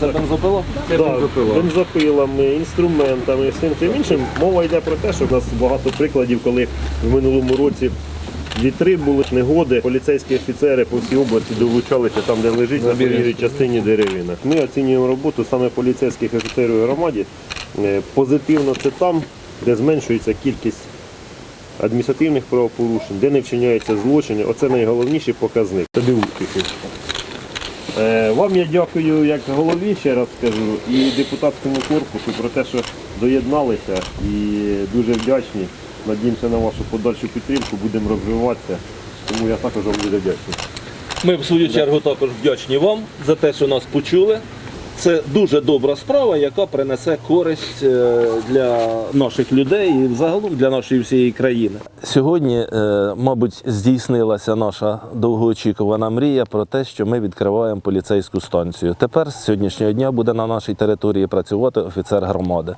Це бензопила? Так, бензопилами, інструментами, всім цим іншим. Мова йде про те, що в нас багато прикладів, коли в минулому році вітри були негоди, поліцейські офіцери по всій області долучалися там, де лежить на проїжджій частині деревина. Ми оцінюємо роботу саме поліцейських офіцерів у громаді. Е, Позитивно це там, де зменшується кількість адміністративних правопорушень, де не вчиняються злочини. Оце найголовніший показник. Тобі успіхів. Е, Вам я дякую як голові, ще раз скажу, і депутатському корпусу про те, що доєдналися і дуже вдячні. Надіємося на вашу подальшу підтримку, будемо розвиватися. Тому я також вам дуже вдячний. Ми в свою чергу також вдячні вам за те, що нас почули. Це дуже добра справа, яка принесе користь е, для наших людей і взагалом для нашої всієї країни. Сьогодні, е, мабуть, здійснилася наша довгоочікувана мрія про те, що ми відкриваємо поліцейську станцію. Тепер з сьогоднішнього дня буде на нашій території працювати офіцер громади.